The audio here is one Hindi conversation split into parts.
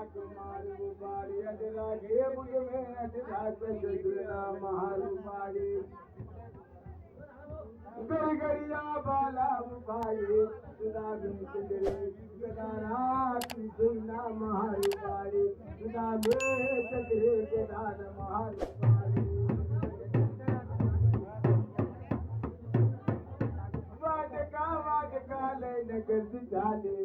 विचार करू आणि ते भाई मी नव्हे ते कधी भाई गड़गड़िया बाला बुखारी सुधा बिंदरे सदा राती सुना महारुबारी सुधा मे चक्रे प्रधान महारुबारी वादका वादका लय नगद झाले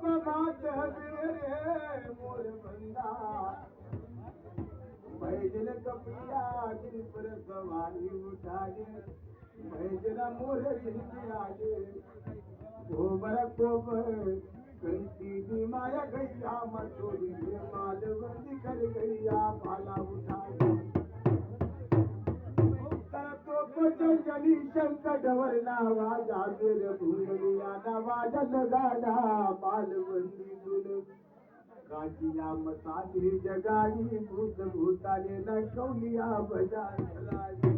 तो पगात रे मोर बंदा भैजन कपिया गिर पर सवारी उठाए भैजन मोर आगे गोबर गोबर कंती माया गैया मटोरी माल बंदी कर गैया, भाला उठाए मणि शंकर डबर नवाजा तेरे भूलिया नवाजन गाना बंदी दुल काजिया मसाजी जगाई, भूत भूताले न कौलिया बजा राजा